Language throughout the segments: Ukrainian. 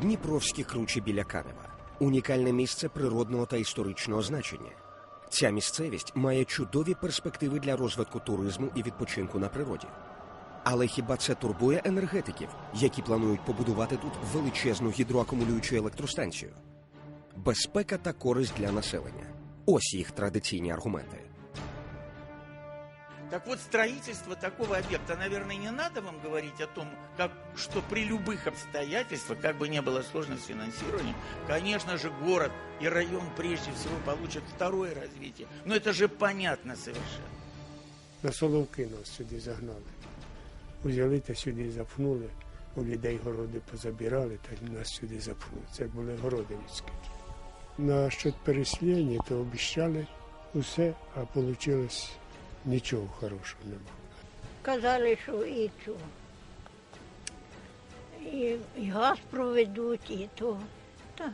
Дніпровські кручі біля Канева унікальне місце природного та історичного значення. Ця місцевість має чудові перспективи для розвитку туризму і відпочинку на природі. Але хіба це турбує енергетиків, які планують побудувати тут величезну гідроакумулюючу електростанцію? Безпека та користь для населення. Ось їх традиційні аргументи. Так вот, строительство такого объекта, наверное, не надо вам говорить о том, как, что при любых обстоятельствах, как бы ни было сложно с финансированием, конечно же, город и район прежде всего получат второе развитие. Но это же понятно совершенно. На Соловки нас сюди загнали. Узяли та сюди запхнули, у людей городи позабирали та нас сюди запхнули. Це були городи. На щодо переселення, то обіщали усе, а вийшло нічого хорошого немає. Казали, що і цю. І, і газ проведуть, і то. Так.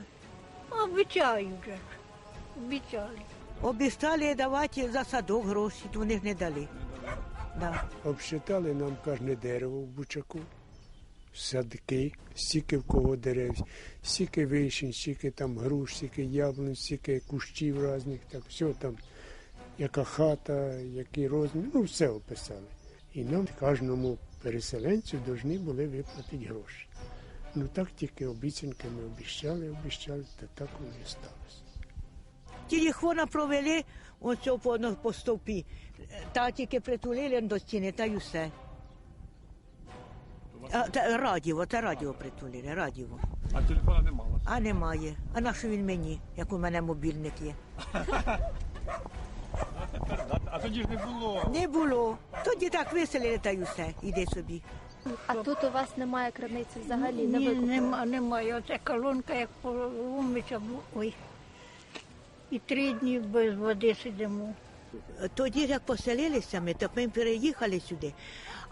Обіцяють же. Обіцяли. Обіцяли давати за садок гроші, то вони ж не дали. Да. Обсчитали нам кожне дерево в бучаку, садки, стільки в кого дерев, стільки вишень, стільки там груш, стільки яблунь, стільки кущів різних, так все там, яка хата, який розмір, ну все описали. І нам кожному переселенцю повинні були виплатити гроші. Ну так тільки обіцянками обіщали, обіщали, та так воно і сталося. Телефона провели, ось по, по стовпі. Та тільки притулили до стіни, та й усе. А, та, радіо, та радіо притулили, радіо. А телефона не мало. А немає. А на що він мені, як у мене мобільник є? Тоді ж не було. Не було. Тоді так виселили, та й усе. Іди собі. А тут у вас немає криниці взагалі, не Ні, викопано? нема, немає. Оце колонка, як поломиться, ой. І три дні без води сидимо. Тоді, як поселилися ми, то ми переїхали сюди.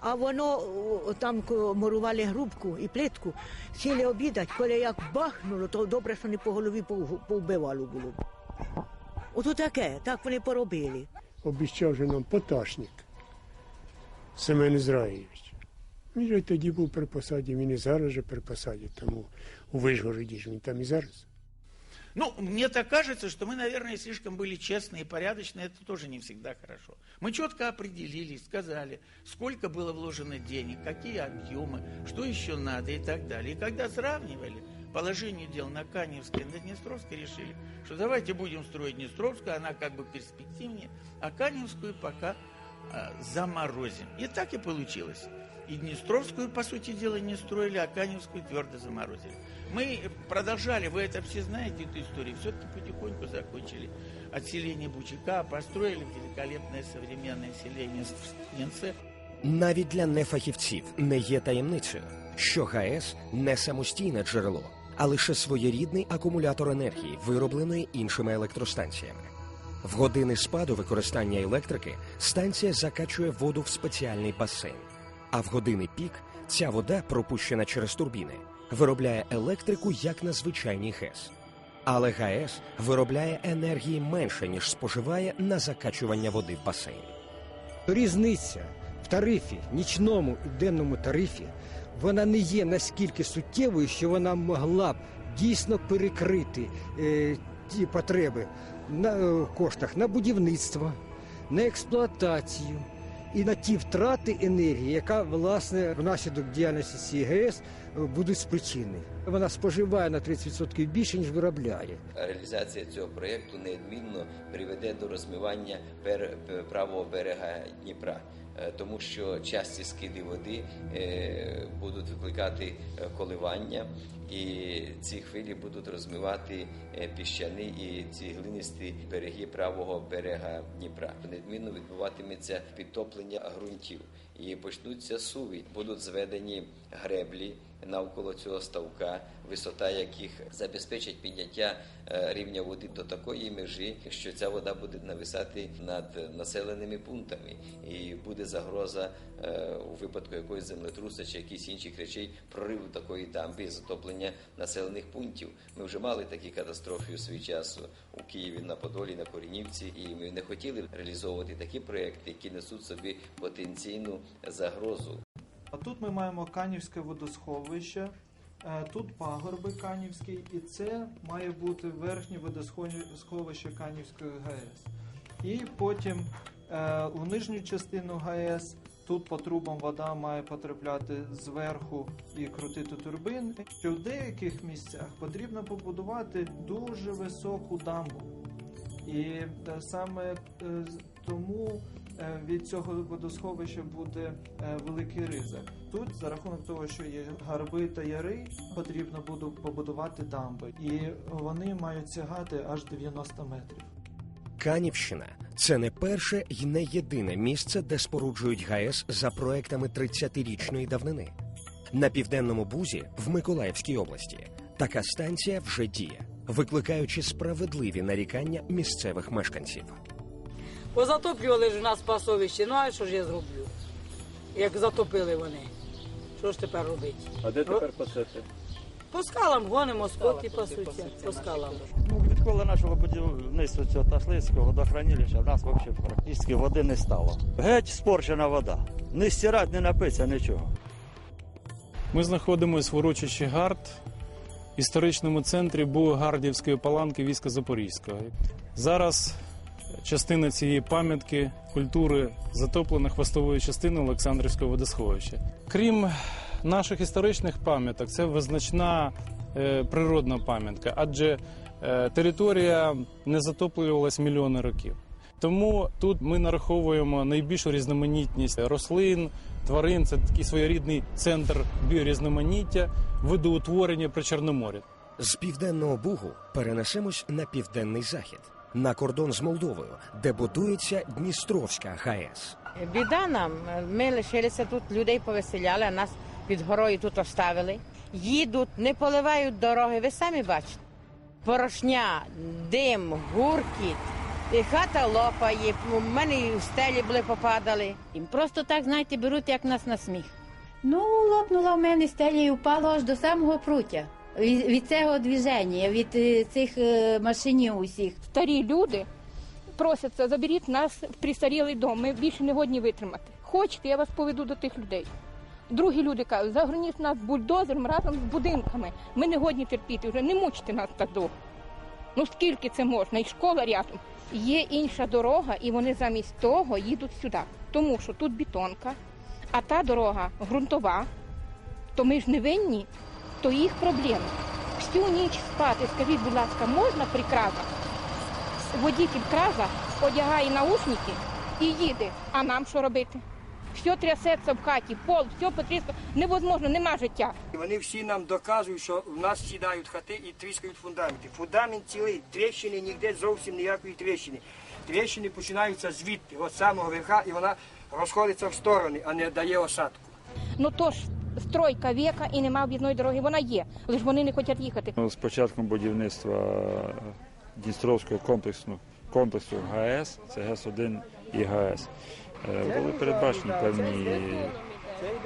А воно о, там ко- мурували грубку і плитку, сіли обідать, коли як бахнуло, то добре, що не по голові пов- повбивало було. Ото таке, так вони поробили. обіцяв же нам поташник Семен Ізраїльович. Він же тоді був при посаді, він і зараз же при посаді, тому у Вишгороді ж він там і зараз. Ну, мне так кажется, что мы, наверное, слишком были честны и порядочны. Это тоже не всегда хорошо. Мы четко определились, сказали, сколько было вложено денег, какие объемы, что еще надо и так далее. И когда сравнивали положение дел на Каневской и на Днестровской, решили, что давайте будем строить Днестровскую, она как бы перспективнее, а Каневскую пока а, заморозим. И так и получилось. И Днестровскую, по сути дела, не строили, а Каневскую твердо заморозили. Мы продолжали, вы это все знаете, эту историю, все-таки потихоньку закончили отселение Бучака, построили великолепное современное селение в Ствинце. Навіть для нефахівців не є таємницею, що ГАЕС не самостійне джерело, а лише своєрідний акумулятор енергії, виробленої іншими електростанціями. В години спаду використання електрики станція закачує воду в спеціальний басейн. А в години пік ця вода, пропущена через турбіни, виробляє електрику як на звичайній ГЕС. Але ГАЕС виробляє енергії менше, ніж споживає на закачування води в басейн. Різниця в тарифі, нічному і денному тарифі, вона не є наскільки суттєвою, що вона могла б дійсно перекрити е, ті потреби на е, коштах на будівництво, на експлуатацію і на ті втрати енергії, яка власне внаслідок діяльності ГЕС е, будуть спричинені. Вона споживає на 30% більше ніж виробляє. Реалізація цього проєкту неодмінно приведе до розмивання пер- правого берега Дніпра, тому що часті скиди води е, будуть викликати е, коливання, і ці хвилі будуть розмивати е, піщани і ці глинисті береги правого берега Дніпра. Неодмінно відбуватиметься підтоплення ґрунтів і почнуться суви. Будуть зведені греблі навколо цього ставка, висота яких забезпечить підняття е, рівня води до такої межі, що ця вода буде нависати над населеними пунктами, і буде загроза е, у випадку якоїсь землетруса чи якихось інших речей прориву такої дамби і затоплення населених пунктів. Ми вже мали такі катастрофи у свій час у Києві на Подолі, на Корінівці, і ми не хотіли реалізовувати такі проекти, які несуть собі потенційну загрозу А тут ми маємо Канівське водосховище, Е, Тут пагорби Канівський, і це має бути верхнє водосховище Канівської ГАЕС. І потім у нижню частину ГАЕС тут по трубам вода має потрапляти зверху і крутити турбини. Що в деяких місцях потрібно побудувати дуже високу дамбу. І е, саме е, тому е, від цього водосховища буде е, великий ризик. Тут за рахунок того, що є гарби та яри, потрібно буде побудувати дамби, і вони мають сягати аж 90 метрів. Канівщина це не перше і не єдине місце, де споруджують ГАЕС за проектами 30-річної давнини. На південному бузі в Миколаївській області така станція вже діє, викликаючи справедливі нарікання місцевих мешканців. Позатоплювали ж у нас пасовище, ну а що ж я зроблю? Як затопили вони. Що ж тепер робити? А де тепер пасете? По скалам гонимо, скоти пасуться, по скалам. Ну, нашого будівництва цього Таслицького водохранилища, в нас взагалі практично води не стало. Геть спорчена вода. Не стирати, не напитися, нічого. Ми знаходимося в урочищі Гард, історичному центрі Бугардівської паланки війська Запорізького. Зараз частина цієї пам'ятки культури затоплена хвостовою частиною Олександрівського водосховища. Крім наших історичних пам'яток, це визначна природна пам'ятка, адже е, територія не затоплювалась мільйони років. Тому тут ми нараховуємо найбільшу різноманітність рослин, тварин. Це такий своєрідний центр біорізноманіття, видоутворення при Чорноморі. З південного Бугу перенесемось на південний захід, на кордон з Молдовою, де будується Дністровська ГАЕС. Біда нам. Ми лишилися тут, людей повеселяли, а нас під горою тут оставили. Їдуть, не поливають дороги, ви самі бачите. Порошня, дим, гуркіт, і хата лопає, у мене і в стелі були попадали. І просто так, знаєте, беруть як нас на сміх. Ну, лопнула в мене стеля і впала аж до самого пруття. Від, від цього движення, від е, цих е, машинів усіх. Старі люди просяться, заберіть нас в престарілий дом, ми більше не годні витримати. Хочете, я вас поведу до тих людей. Другі люди кажуть, загорніть нас бульдозером разом з будинками. Ми не годні терпіти, вже не мучте нас так довго. Ну скільки це можна? І школа рядом. Є інша дорога, і вони замість того їдуть сюди. Тому що тут бетонка, а та дорога ґрунтова, то ми ж не винні, то їх проблема. Всю ніч спати, скажіть, будь ласка, можна при кразах? Водитель краза одягає наушники і їде. А нам що робити? Все трясеться в хаті, пол, все потріскано. Невозможно, нема життя. Вони всі нам доказують, що в нас сідають хати і тріскають фундаменти. Фундамент цілий, тріщини ніде зовсім ніякої тріщини. Тріщини починаються звідти, від самого верха, і вона розходиться в сторони, а не дає осадку. Ну то ж стройка віка і нема об'їзної дороги. Вона є, лише вони не хочуть їхати. Ну, З початком будівництва Дністровського комплексу, комплексу ГАЕС, це ГЕС-1 і ГАЕС, були передбачені певні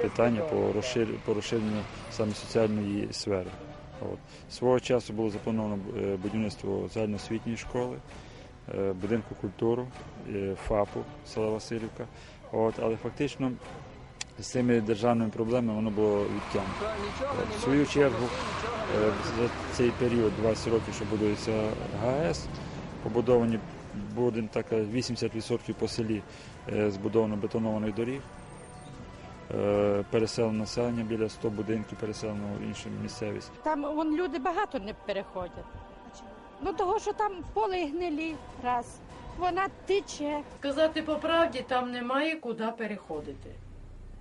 питання по розшир- по розширенню саме соціальної сфери. От. Свого часу було заплановано е, будівництво загальноосвітньої школи, е, будинку культури, е, ФАПу села Васильівка. От, але фактично з цими державними проблемами воно було відтягнуто. В свою чергу е, за цей період 20 років, що будується ГАЕС, побудовані буде так 80% по селі е, збудовано бетонованих доріг. Е, Переселено населення біля 100 будинків переселено в іншу місцевість. Там вон люди багато не переходять. Ну того, що там поле гнилі, раз. Вона тече. Сказати по правді, там немає куди переходити.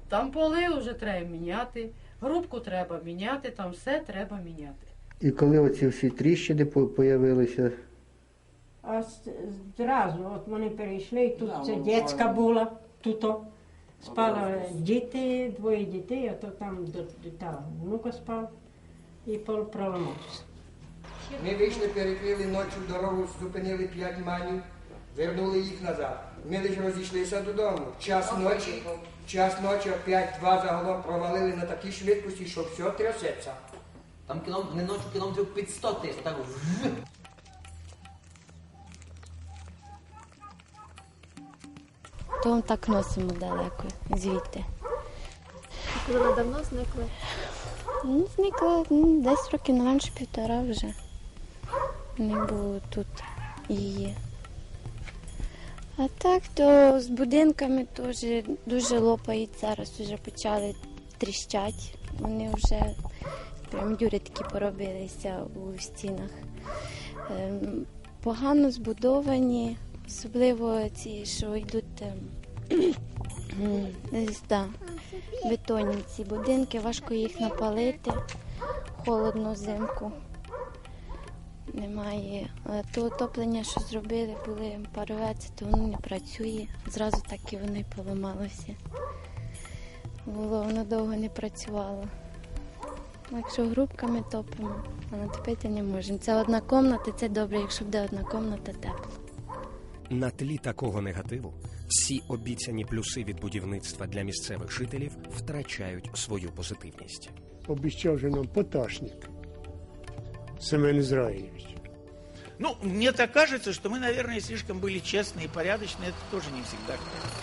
Там поли вже треба міняти, грубку треба міняти, там все треба міняти. І коли оці всі тріщини по- появилися, А зразу, от вони перейшли, і тут Да, це дітська була, тут о, спали діти, двоє дітей, а то там та внука спав і пол проламався. Ми вийшли, перекрили ночі дорогу, зупинили п'ять манів, вернули їх назад. Ми лише розійшлися додому. Час ночі, час ночі, опять два загалом провалили на такій швидкості, що все трясеться. Там кілометр, не ночі кілометрів під 100 тисяч, так вжж. То так носимо далеко звідти. Коли ви давно зникли? Ну, зникла ну, десь років на менше півтора вже. Не було тут її. А так, то з будинками теж дуже лопають. Зараз вже почали тріщать. Вони вже прям дюри такі поробилися у стінах. Ем, Погано збудовані, особливо ці, що йдуть да, бетонні ці будинки, важко їх напалити, холодно взимку. Немає. А то отоплення, що зробили, були паровець, то воно не працює. Зразу так і воно й поламалося. Було, воно довго не працювало. Якщо грубками топимо, а натопити не можемо. Це одна комната, це добре, якщо буде одна комната, тепло. На тлі такого негативу всі обіцяні плюси від будівництва для місцевих жителів втрачають свою позитивність. Обіцяв же нам поташник Семен Ізраїльович. Ну, мне так кажется, что мы, наверное, слишком были честны и порядочны. Это тоже не всегда хорошо.